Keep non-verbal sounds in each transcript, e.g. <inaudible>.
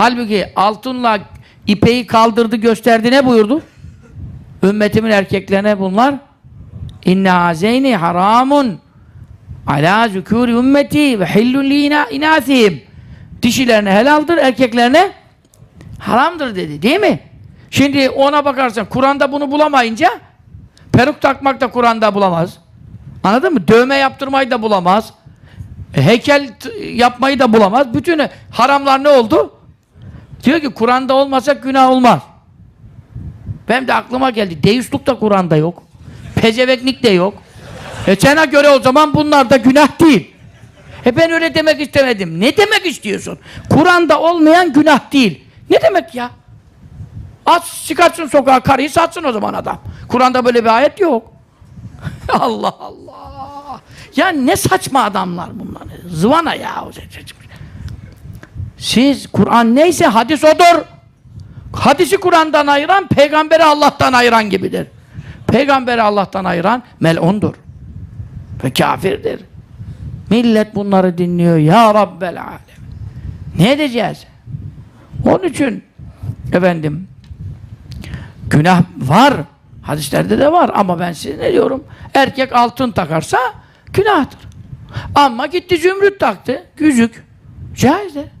Halbuki altınla ipeyi kaldırdı gösterdi ne buyurdu? Ümmetimin erkeklerine bunlar inne hazeyni haramun ala zükûri ümmeti ve hillun li inâsihim dişilerine helaldir erkeklerine haramdır dedi değil mi? Şimdi ona bakarsan Kur'an'da bunu bulamayınca peruk takmak da Kur'an'da bulamaz. Anladın mı? Dövme yaptırmayı da bulamaz. Heykel yapmayı da bulamaz. Bütün haramlar ne oldu? Diyor ki Kur'an'da olmasa günah olmaz. Benim de aklıma geldi. Deyusluk da Kur'an'da yok. Pezeveklik de yok. E sana göre o zaman bunlar da günah değil. E ben öyle demek istemedim. Ne demek istiyorsun? Kur'an'da olmayan günah değil. Ne demek ya? At çıkartsın sokağa karıyı satsın o zaman adam. Kur'an'da böyle bir ayet yok. <laughs> Allah Allah. Ya ne saçma adamlar bunlar. Zıvana ya. Siz Kur'an neyse hadis odur. Hadisi Kur'an'dan ayıran, peygamberi Allah'tan ayıran gibidir. Peygamberi Allah'tan ayıran mel'undur. Ve kafirdir. Millet bunları dinliyor. Ya Rabbel Alem. Ne edeceğiz? Onun için efendim günah var. Hadislerde de var ama ben size ne diyorum? Erkek altın takarsa günahtır. Ama gitti zümrüt taktı. Yüzük. Caizdir.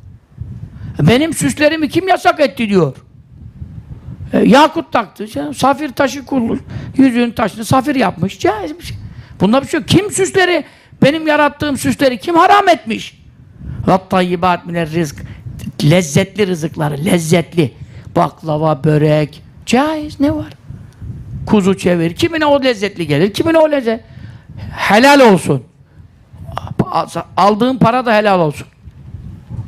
Benim süslerimi kim yasak etti diyor. E, yakut taktı. Safir taşı kullu. Yüzüğün taşını safir yapmış. Caiz bir şey. Bunda bir şey yok. Kim süsleri, benim yarattığım süsleri kim haram etmiş? Vattayyibat miner rizk. Lezzetli rızıkları, lezzetli. Baklava, börek. Caiz ne var? Kuzu çevir. Kimine o lezzetli gelir, kimine o lezzet. Helal olsun. Aldığın para da helal olsun.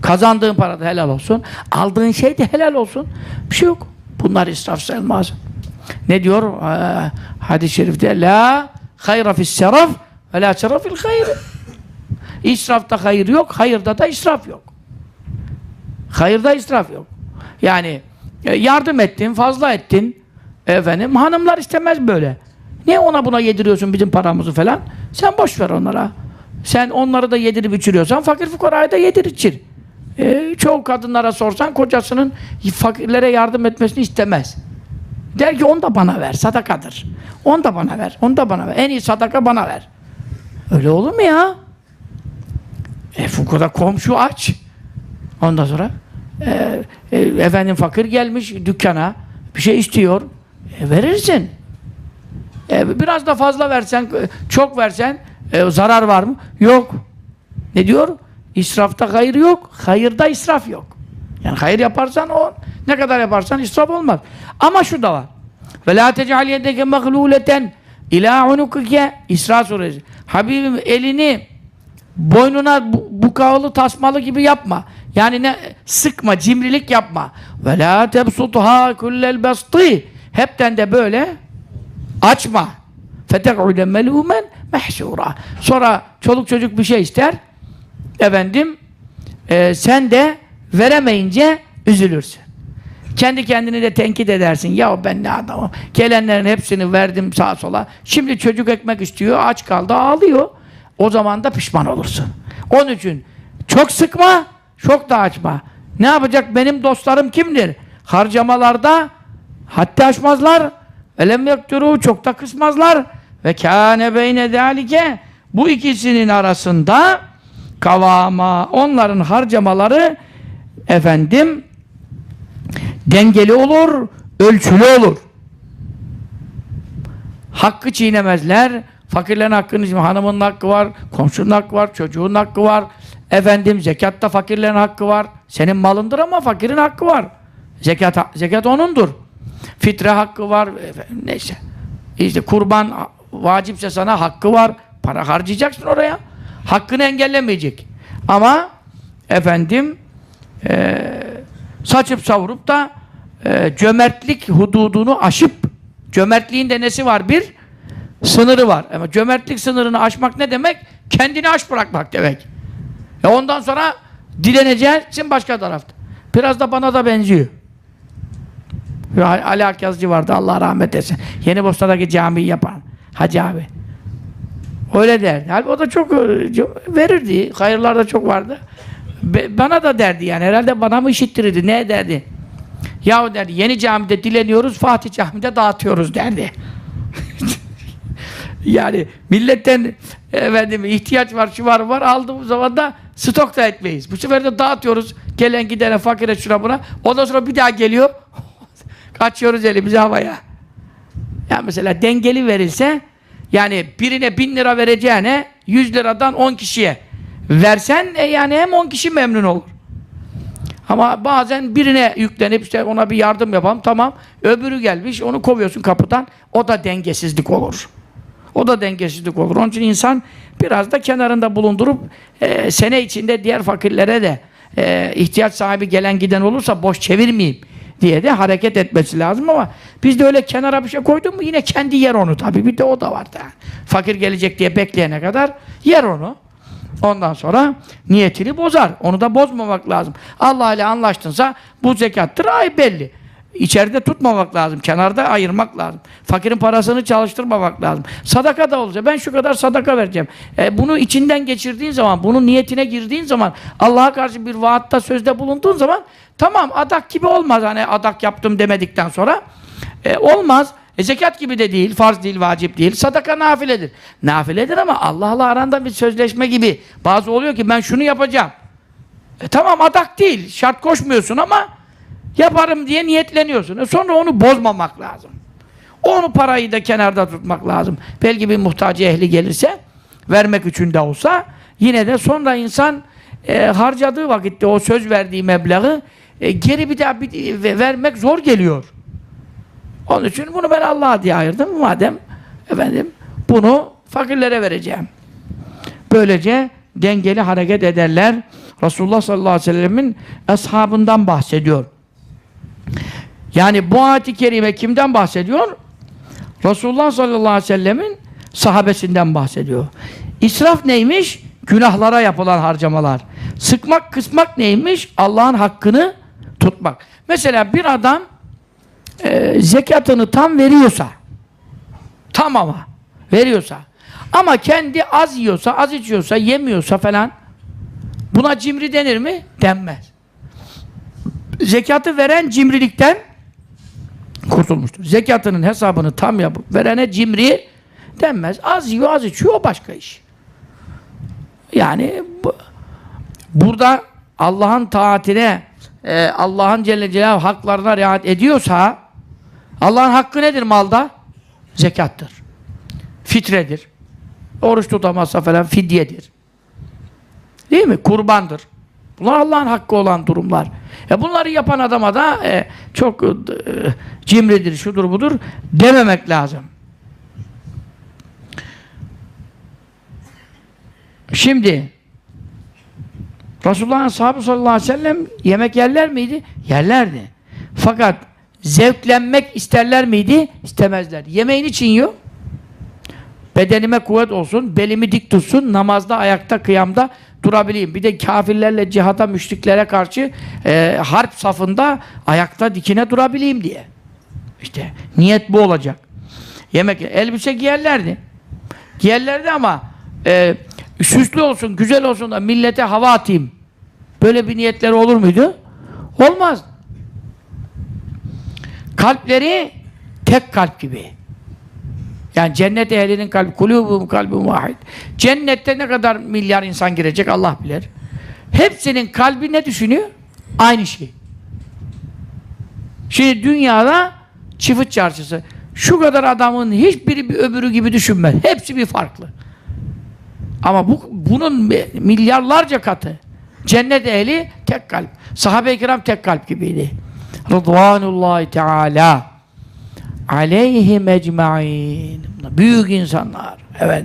Kazandığın para da helal olsun. Aldığın şey de helal olsun. Bir şey yok. Bunlar israf sayılmaz. Ne diyor ee, hadis-i şerifte? La hayra fis seraf ve la şeraf fil hayr. İsrafta hayır yok, hayırda da israf yok. Hayırda israf yok. Yani e, yardım ettin, fazla ettin. Efendim, hanımlar istemez böyle. Niye ona buna yediriyorsun bizim paramızı falan? Sen boş ver onlara. Sen onları da yedirip içiriyorsan fakir fukarayı da yedir içir. Ee, çoğu kadınlara sorsan kocasının fakirlere yardım etmesini istemez. Der ki onu da bana ver, sadakadır. Onu da bana ver, onu da bana ver. En iyi sadaka bana ver. Öyle olur mu ya? E fukara komşu aç. Ondan sonra e, e, efendim fakir gelmiş dükkana bir şey istiyor. E, verirsin. E, biraz da fazla versen, e, çok versen e, zarar var mı? Yok. Ne diyor? İsrafta hayır yok, hayırda israf yok. Yani hayır yaparsan o ne kadar yaparsan israf olmaz. Ama şu da var. Ve la tec'al yedeke magluleten ila unukike İsra suresi. Habibim elini boynuna bu, bukağılı tasmalı gibi yapma. Yani ne sıkma, cimrilik yapma. Ve la tebsutha kullel bastı. Hepten de böyle açma. Fetek'ude melûmen mehşûra. Sonra çoluk çocuk bir şey ister. Efendim e, sen de veremeyince üzülürsün. Kendi kendini de tenkit edersin. Ya ben ne adamım. Gelenlerin hepsini verdim sağa sola. Şimdi çocuk ekmek istiyor, aç kaldı, ağlıyor. O zaman da pişman olursun. Onun için çok sıkma, çok da açma. Ne yapacak? Benim dostlarım kimdir? Harcamalarda hatta açmazlar. Elem yakturu çok da kısmazlar. Ve kâne beyne zâlike bu ikisinin arasında kavama onların harcamaları efendim dengeli olur, ölçülü olur. Hakkı çiğnemezler. Fakirlerin hakkını, hanımın hakkı var, komşunun hakkı var, çocuğun hakkı var. Efendim zekatta fakirlerin hakkı var. Senin malındır ama fakirin hakkı var. Zekat, zekat onundur. Fitre hakkı var. Efendim, neyse. İşte kurban vacipse sana hakkı var. Para harcayacaksın oraya. Hakkını engellemeyecek. Ama efendim eee saçıp savurup da e, cömertlik hududunu aşıp cömertliğin de nesi var? Bir sınırı var. Ama cömertlik sınırını aşmak ne demek? Kendini aş bırakmak demek. E ondan sonra dileneceksin başka tarafta. Biraz da bana da benziyor. Ali Akyazcı vardı Allah rahmet etsin. Yeni Bosna'daki camiyi yapan Hacı abi. Öyle derdi. Halbuki o da çok verirdi. Hayırlar da çok vardı. Be- bana da derdi yani herhalde bana mı işittirirdi ne derdi? Yahu derdi yeni camide dileniyoruz Fatih camide dağıtıyoruz derdi. <laughs> yani milletten efendim ihtiyaç var şu var var aldığımız zaman da stok da etmeyiz. Bu sefer de dağıtıyoruz gelen gidene fakire şuna buna. Ondan sonra bir daha geliyor. <laughs> Kaçıyoruz elimizi havaya. Ya mesela dengeli verilse yani birine bin lira vereceğine 100 liradan 10 kişiye versen e yani hem 10 kişi memnun olur. Ama bazen birine yüklenip işte ona bir yardım yapalım tamam. Öbürü gelmiş onu kovuyorsun kapıdan. O da dengesizlik olur. O da dengesizlik olur. Onun için insan biraz da kenarında bulundurup e, sene içinde diğer fakirlere de e, ihtiyaç sahibi gelen giden olursa boş çevirmeyeyim diye de hareket etmesi lazım ama biz de öyle kenara bir şey koydun mu yine kendi yer onu tabii. Bir de o da var da. Fakir gelecek diye bekleyene kadar yer onu. Ondan sonra niyetini bozar. Onu da bozmamak lazım. Allah ile anlaştınsa bu zekattır. Ay belli. İçeride tutmamak lazım. Kenarda ayırmak lazım. Fakirin parasını çalıştırmamak lazım. Sadaka da olacak. Ben şu kadar sadaka vereceğim. E, bunu içinden geçirdiğin zaman, bunun niyetine girdiğin zaman, Allah'a karşı bir vaatta sözde bulunduğun zaman tamam adak gibi olmaz. Hani adak yaptım demedikten sonra. E, olmaz. E, zekat gibi de değil, farz değil, vacip değil. Sadaka nafiledir. Nafiledir ama Allah'la aranda bir sözleşme gibi. Bazı oluyor ki ben şunu yapacağım. E, tamam adak değil, şart koşmuyorsun ama yaparım diye niyetleniyorsun. E, sonra onu bozmamak lazım. Onu parayı da kenarda tutmak lazım. Belki bir muhtacı ehli gelirse, vermek için de olsa, yine de sonra insan e, harcadığı vakitte o söz verdiği meblağı e, geri bir daha bir, vermek zor geliyor. Onun için bunu ben Allah'a diye ayırdım. Madem efendim bunu fakirlere vereceğim. Böylece dengeli hareket ederler. Resulullah sallallahu aleyhi ve sellemin ashabından bahsediyor. Yani bu ayet-i kerime kimden bahsediyor? Resulullah sallallahu aleyhi ve sellemin sahabesinden bahsediyor. İsraf neymiş? Günahlara yapılan harcamalar. Sıkmak, kısmak neymiş? Allah'ın hakkını tutmak. Mesela bir adam e, zekatını tam veriyorsa tam ama veriyorsa ama kendi az yiyorsa, az içiyorsa, yemiyorsa falan buna cimri denir mi? Denmez. Zekatı veren cimrilikten kurtulmuştur. Zekatının hesabını tam yapıp verene cimri denmez. Az yiyor, az içiyor, o başka iş. Yani bu, burada Allah'ın taatine e, Allah'ın Celle Celaluhu haklarına riayet ediyorsa Allah'ın hakkı nedir malda? Zekattır. Fitredir. Oruç tutamazsa falan fidyedir. Değil mi? Kurbandır. Bunlar Allah'ın hakkı olan durumlar. E bunları yapan adama da e, çok e, cimridir, şudur budur dememek lazım. Şimdi Resulullah'ın sahabı sallallahu aleyhi ve sellem yemek yerler miydi? Yerlerdi. Fakat zevklenmek isterler miydi? İstemezler. Yemeğin için yiyor. Bedenime kuvvet olsun, belimi dik tutsun, namazda, ayakta, kıyamda durabileyim. Bir de kafirlerle, cihada, müşriklere karşı e, harp safında ayakta dikine durabileyim diye. İşte niyet bu olacak. Yemek, elbise giyerlerdi. Giyerlerdi ama e, süslü olsun, güzel olsun da millete hava atayım. Böyle bir niyetleri olur muydu? Olmaz. Kalpleri tek kalp gibi. Yani cennet ehlinin kalbi, kulubum kalbim vahid. Cennette ne kadar milyar insan girecek Allah bilir. Hepsinin kalbi ne düşünüyor? Aynı şey. Şimdi dünyada çift çarşısı. Şu kadar adamın hiçbiri bir öbürü gibi düşünmez. Hepsi bir farklı. Ama bu bunun milyarlarca katı. Cennet ehli tek kalp. Sahabe-i kiram tek kalp gibiydi. Rıdvanullahi Teala aleyhim ecmain. Büyük insanlar. Evet.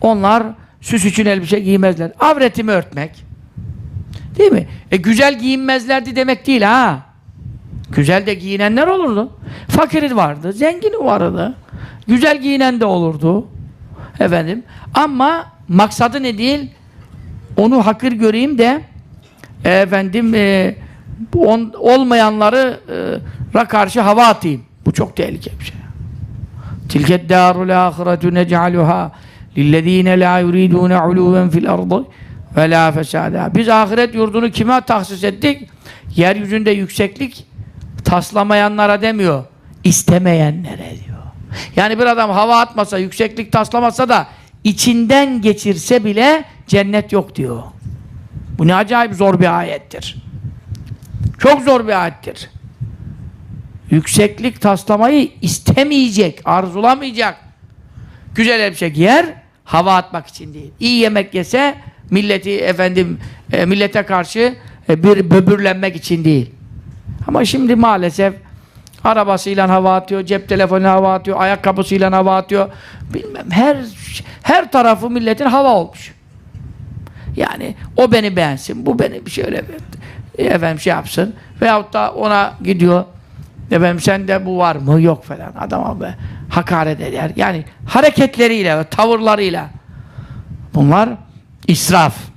Onlar süs için elbise giymezler. Avretimi örtmek. Değil mi? E güzel giyinmezlerdi demek değil ha. Güzel de giyinenler olurdu. Fakiri vardı, zengini vardı. Güzel giyinen de olurdu. Efendim. Ama maksadı ne değil? Onu hakir göreyim de efendim e, on, olmayanları e, karşı hava atayım. Bu çok tehlikeli bir şey. Tilket darul ahiretu nec'aluha lillezine la yuridune uluven fil ardı ve la fesada. Biz ahiret yurdunu kime tahsis ettik? Yeryüzünde yükseklik taslamayanlara demiyor. istemeyenlere diyor. Yani bir adam hava atmasa, yükseklik taslamasa da içinden geçirse bile cennet yok diyor. Bu ne acayip zor bir ayettir. Çok zor bir ayettir. Yükseklik taslamayı istemeyecek, arzulamayacak. Güzel elbise giyer, hava atmak için değil. İyi yemek yese, milleti efendim, e, millete karşı e, bir böbürlenmek için değil. Ama şimdi maalesef arabasıyla hava atıyor, cep telefonuyla hava atıyor, ayakkabısıyla hava atıyor. Bilmem her her tarafı milletin hava olmuş. Yani o beni beğensin, bu beni bir şöyle bir- efendim şey yapsın. Veyahut da ona gidiyor. Efendim sende bu var mı? Yok falan. Adama be hakaret eder. Yani hareketleriyle, tavırlarıyla. Bunlar israf.